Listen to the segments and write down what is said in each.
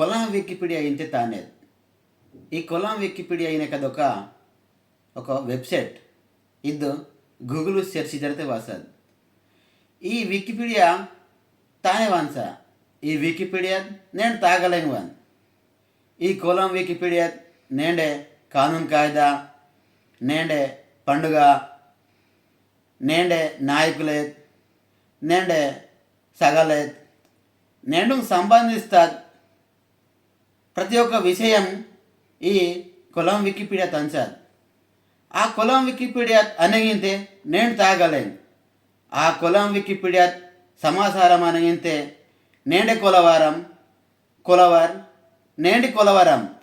Kollam Wikipedia అయితే తానే. ఈ కొలం వికీపీడియా అయిన కదొక ఒక వెబ్సైట్. ఇద్దు గూగుల్ సెర్చ్ జరిగితే వస్తుంది. ఈ వికీపీడియా తానే వాన్స. ఈ వికీపీడియా నేను తాగలేని వాన్. ఈ కొలం వికీపీడియా నేండే కానూన్ కాయిదా నేండే పండుగ నేండే నాయకులేదు నేండే సగలేదు నేను సంబంధిస్తారు ప్రతి ఒక్క విషయం ఈ కులం వికీపీడియా తంచాలి. ఆ కులం వికీపీడియా అనగింతే నేను తాగలేను. ఆ కులం వికీపీడియా సమాచారం అనగితే నేండి కులవారం కులవర్ నేండి కులవరం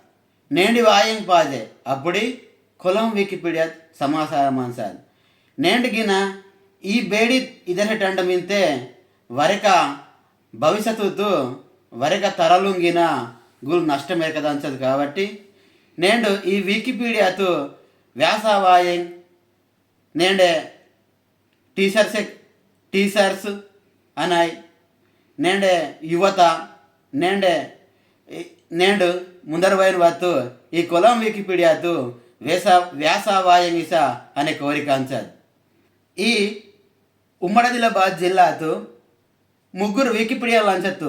నేండి వాయం పాజే అప్పుడు కులం వికీపీడియా సమాచారం నేను గిన ఈ బేడి ఇదనటండమింతే వరక భవిష్యత్తు వరక తరలుంగిన గురు నష్టమే కదా అంచదు కాబట్టి నేను ఈ వికీపీడియాతో వ్యాసవాయం నేండే టీచర్స్ టీచర్స్ అనాయి నేండే యువత నేండే నేడు ముందర పోయిన వత్తు ఈ కులం వికీపీడియాతో వేస వ్యాసవాయం ఇస అనే కోరిక అంచదు ఈ ఉమ్మడదిలాబాద్ జిల్లాతో ముగ్గురు వికీపీడియా లంచత్తు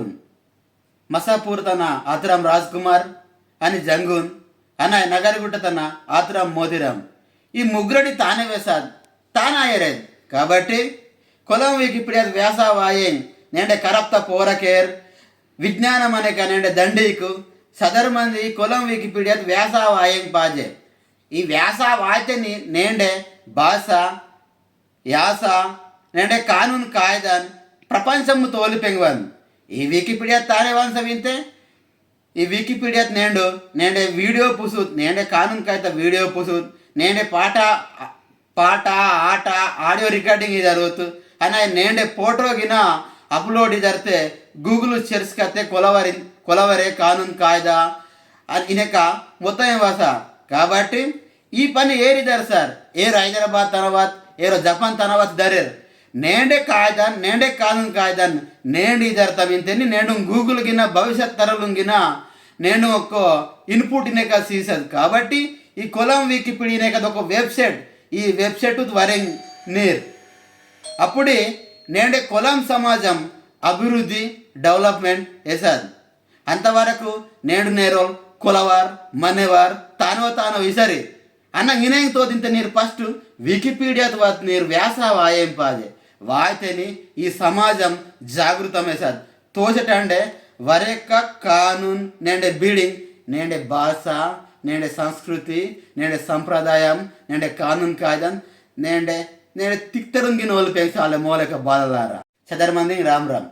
మసాపూర్ తన ఆతురాం రాజ్ కుమార్ అని జంగూన్ అన్న నగరగుట్ట తన ఆతురాం మోదిరాం ఈ ముగ్గురని తానే వేశారు. తానాయరేది కాబట్టి కులం వికీపీడియా వ్యాస వాయేం నేండే కరప్త పోరకేర్ విజ్ఞానం అనే నేండే దండీకు సదరు మంది కులం వికిపీడియా వ్యాసవాయం పాజే ఈ వ్యాస వాయితేని నేండే భాష యాస నేండే కానూన్ కాయదాన్ ప్రపంచము తోలిపెంగవన్. ఈ వికీపీడియా తానే వంశ వింతే ఈ వికీపీడియా నేండు? నేండే వీడియో పుసూత్ నేండే కానూన్ కాಯ್త వీడియో పుసూత్ నేండే పాట పాట ఆట ఆడియో రికార్డింగ్ జరుగుతు అని నేండే ఫోటో గిన అప్లోడ్ జరితే గూగుల్ సెర్చ్ కతే కొలవరి కొలవరే కానూన్ కాయిదా అని ఇనక మొత్తం వాస? కాబట్టి ఈ పని ఏరి సార్. ఏరు హైదరాబాద్ తర్వాత ఏరో జపాన్ తర్వాత దరేరు. నేండే కాಯ್దాన్ నేండే కానూన్ కాಯ್దాన్ ఇది ఇదర్థం ఇంతని నేను గూగుల్ గిన భవిష్యత్ తరలు గిన నేను ఒక ఇన్పుట్ కదా సీసదు. కాబట్టి ఈ కులం వికీపీడియనే కదా ఒక వెబ్సైట్ ఈ వెబ్సైట్ వరింగ్ నీర్. అప్పుడే నేండే కులం సమాజం అభివృద్ధి డెవలప్మెంట్ వేసాది అంతవరకు నేడు నేరో కులవార్ మనేవార్ తానో తానో విసరి అన్న గినేంతో ఇంత నీరు? ఫస్ట్ వికీపీడియా తర్వాత నీరు వ్యాస వాయేం పాదే. వాయితేని ఈ సమాజం జాగృతమే సార్ తోచటండే వరేక కానూన్ నేండే బీడింగ్ నేండే భాష నేండే సంస్కృతి నేండే సంప్రదాయం నేండే కానూన్ కాయదం నేండే నేండే తిక్తరుంగిన వాళ్ళు పెంచాలి మూలక బాధలారా చదరమంది రామ్ రామ్.